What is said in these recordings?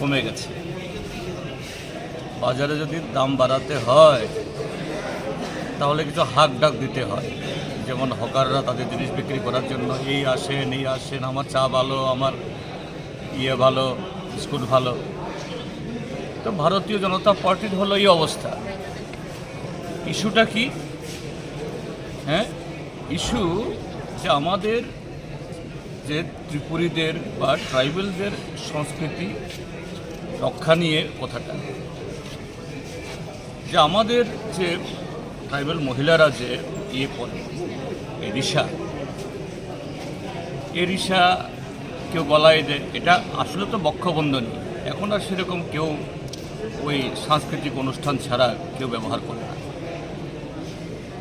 কমে গেছে। বাজারে যদি দাম বাড়াতে হয়, তাহলে কিছু হাক ডাক দিতে হয়। যেমন হকাররা তাদের জিনিস বিক্রি করার জন্য, এই আসেন এই আসেন, আমার চা ভালো, আমার ইয়ে ভালো, বিস্কুট ভালো। তো ভারতীয় জনতা পার্টির হলো এই অবস্থা। ইস্যুটা কি? হ্যাঁ? ইস্যু যে আমাদের যে ত্রিপুরীদের বা ট্রাইবেলদের সংস্কৃতি রক্ষা নিয়ে কথাটা। যে আমাদের যে ট্রাইবেল মহিলারা যে ইয়ে পরে এই রিসা এ রিসা কেউ গলায় দেয় এটা আসলে তো বক্ষবন্ধনী, এখন আর সেরকম কেউ ওই সাংস্কৃতিক অনুষ্ঠান ছাড়া কেউ ব্যবহার করে না।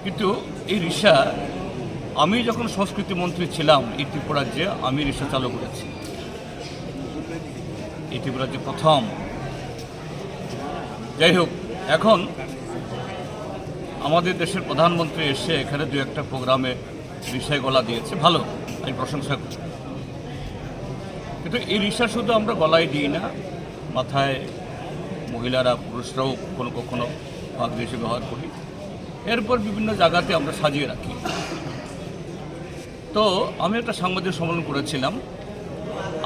কিন্তু এই রিসা আমি যখন সংস্কৃতি মন্ত্রী ছিলাম, এই ত্রিপুরাজ্যে আমি রিসা চালু করেছি। এই ত্রিপুরাজ্যে প্রথম। যাই হোক, এখন আমাদের দেশের প্রধানমন্ত্রী এসে এখানে দু একটা প্রোগ্রামে রিসায় গলা দিয়েছে। ভালো, আমি প্রশংসা করি। কিন্তু এই রিসা শুধু আমরা গলায় দিই না, মাথায় মহিলারা, পুরুষরাও কখনো কখনো ভাগ দেশে ব্যবহার করি। এরপর বিভিন্ন জায়গাতে আমরা সাজিয়ে রাখি। তো আমি একটা সাংবাদিক সম্মেলন করেছিলাম।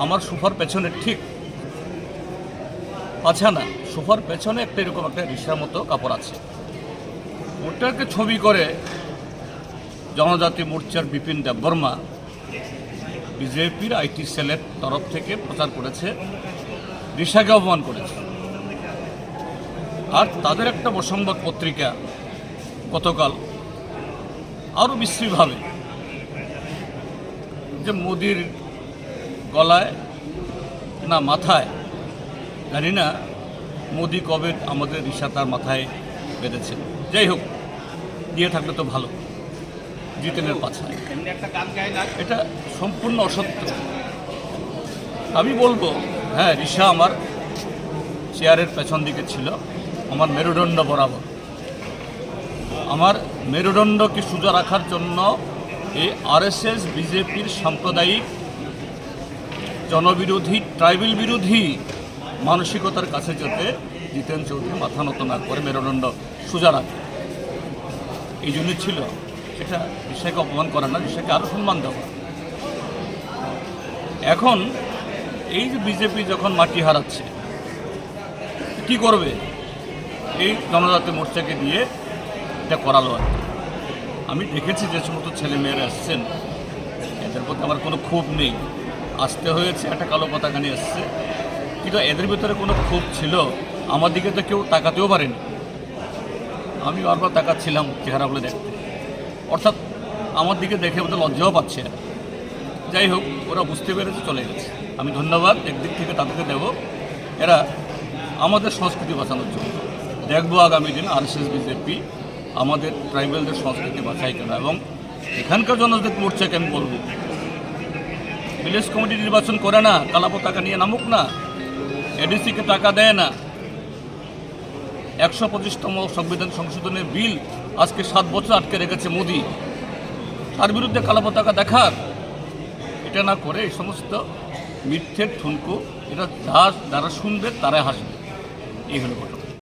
আমার সোফার পেছনে ঠিক আচ্ছা না? সোফার পেছনে একটা এরকম একটা রিসার মতো কাপড় আছে। ওটাকে ছবি করে জনজাতি মোর্চার বিপিন দেববর্মা বিজেপির আইটি সেলের তরফ থেকে প্রচার করেছে, রিসাকে অপমান করেছে। আর তাদের একটা বসংবাদ পত্রিকা গতকাল আরও বিশ্রীভাবে যে মোদির গলায় না মাথায়, জানি না মোদি কবে আমাদের রিসা তার মাথায় বেঁধেছে। যাই হোক দিয়ে থাকলে তো ভালো। জিতেনের পাছায় এটা সম্পূর্ণ অসত্য। আমি বলব হ্যাঁ রিসা আমার চেয়ারের পেছন দিকে ছিল, আমার মেরুদণ্ড বরাবর। আমার মেরুদণ্ডকে সোজা রাখার জন্য এই আরএসএস, বিজেপির সাম্প্রদায়িক জনবিরোধী, ট্রাইবেল বিরোধী মানসিকতার কাছে যেতে জিতেন চৌধুরী, মাথা নত না করে মেরুদণ্ড সোজা রাখে। এই জন্য ছিল এটা ঋষাকে অপমান করা না, ঋষাকে আরও সম্মান দেওয়া। এখন এই যে বিজেপি যখন মাটি হারাচ্ছে, কি করবে? এই জনজাতি মোর্চাকে দিয়ে এটা করালো আর কি। আমি দেখেছি যে সমস্ত ছেলে মেয়েরা এসছেন। এদের প্রতি আমার কোনো ক্ষোভ নেই। আসতে হয়েছে, একটা কালো পতাকা নিয়ে এসছে। কিন্তু এদের ভিতরে কোনো ক্ষোভ ছিল? আমার দিকে তো কেউ তাকাতেও পারেনি। আমি বারবার তাকাচ্ছিলাম চেহারাগুলো দেখতে। অর্থাৎ আমার দিকে দেখে ওদের লজ্জাও পাচ্ছে এরা। যাই হোক, ওরা বুঝতে পেরেছে, চলে গেছে। আমি ধন্যবাদ, একদিক থেকে তাদেরকে দেব। এরা আমাদের সংস্কৃতি বাঁচানোর জন্য। দেখব আগামী দিন আরএসএস, বিজেপি আমাদের ট্রাইবেলদের সংস্কৃতি বাঁচাই কেন এবং এখানকার জনজাতি মোর্চাকে আমি বলব? ভিলেজ কমিটি নির্বাচন করে না কালা পতাকা নিয়ে নামুক না, এডিসিকে টাকা দেয় না। একশো পঁচিশতম সংবিধান সংশোধনের বিল আজকে সাত বছর আটকে রেখেছে মোদি। তার বিরুদ্ধে কালো পতাকা দেখার। এটা না করে এই সমস্ত মিথ্যের ঠুনকু, এটা যা যারা শুনবে, তারাই হাসবে। এই হলো ঘটনা।